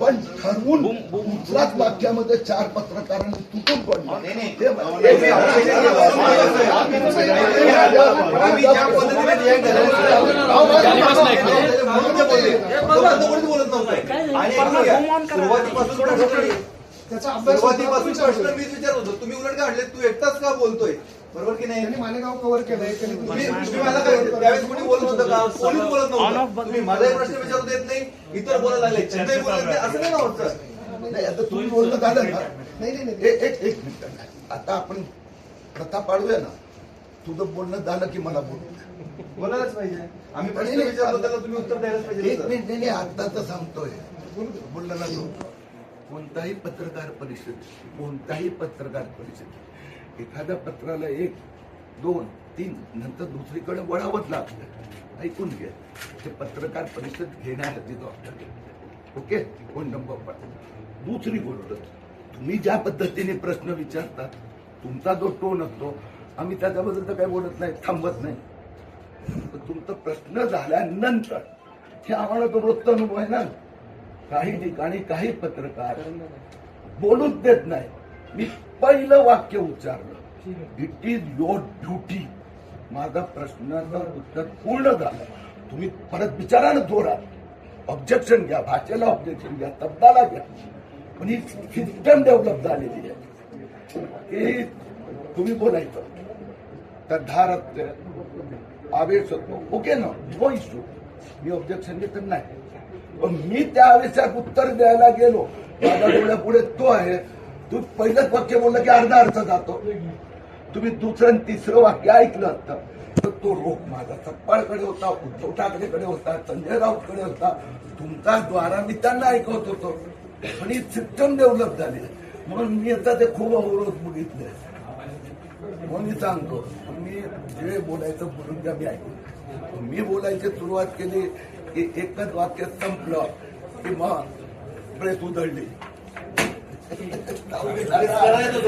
पण ठरवून दुसऱ्याच वाक्यामध्ये चार पत्रकारांनी तुटून पडलं सुरुवातीपासून प्रश्न त्याचा अभ्यास सुरुवातीपासून विचारतो. प्रश्न मीच विचारत होतो तुम्ही उलट काढले तू एकटाच का बोलतोय बरोबर की नाही? त्यांनी मालेगाव कव्हर केलंय त्यांनी तुम्ही तुम्ही मला काय त्यावेळेस कोणी बोलत नव्हतं का? कोणीच बोलत नव्हतं? तुम्ही माझाही प्रश्न विचारू देत नाही इतर बोलायला लागले. चंदाही बोलत नाही असं नाही ना होत. नाही आता तुम्ही बोलणं झालं ना. नाही नाही नाही. एक एक मिनिट. आता आपण प्रथा पाडूया ना. तुझं बोलणं झालं की मला बोल बोलायलाच पाहिजे. आम्ही प्रश्न नाही, नाही. विचारतो त्याला तुम्ही उत्तर द्यायलाच पाहिजे एक. मिनिट नाही आता तर सांगतोय. बोललं ना कोणताही पत्रकार परिषद कोणताही पत्रकार परिषद एखाद्या पत्राला एक दोन तीन नंतर दुसरीकडे वळावंच लागतं ऐकून घ्या ते पत्रकार परिषद घेण्यासाठी जबाबदार ओके? फोन नंबर पण. दुसरी गोष्ट तुम्ही ज्या पद्धतीने प्रश्न विचारता तुमचा जो टोन असतो आम्ही त्याच्याबद्दल तर काही बोलत नाही थांबत नाही. तुमचा प्रश्न झाल्यानंतर हे आम्हाला तो रोजचा अनुभव आहे ना काही ठिकाणी काही पत्रकार बोलूच देत नाही. मी पहिलं वाक्य उच्चारलं. इट इज युअर ड्युटी माझा प्रश्नाचं उत्तर पूर्ण झालं. तुम्ही परत विचारानं जोरात ऑब्जेक्शन घ्या भाषेला ऑब्जेक्शन घ्या तब्दाला घ्या. पण ही सिस्टम डेव्हलप झालेली आहे. की तुम्ही बोलायचं. तर धारत्य आवेश होतो. ओके ना? नो इश्यू मी ऑब्जेक्शन घेत नाही. पण मी त्या आवेशात उत्तर द्यायला गेलो. माझ्या डोळ्यापुढे तो आहे. तू पहिलंच वाक्य बोललं की अर्धा अर्थ जातो. तुम्ही दुसरं आणि तिसरं वाक्य ऐकलं असतं. तर तो रोख माझा सप्पाळकडे होता उद्धव ठाकरेकडे होता संजय राऊतकडे होता. तुमचा द्वारा मी त्यांना ऐकवत होतो. पण ही सिस्टम डेव्हलप झाली. म्हणून मी आता ते खूप अवरोध बघितले. म्हणून मी सांगतो मी जे बोलायचं बोलून द्या मी ऐकून मी बोलायची सुरुवात केली की एकच वाक्य संपलं की मग प्रेस उधळली. करायचं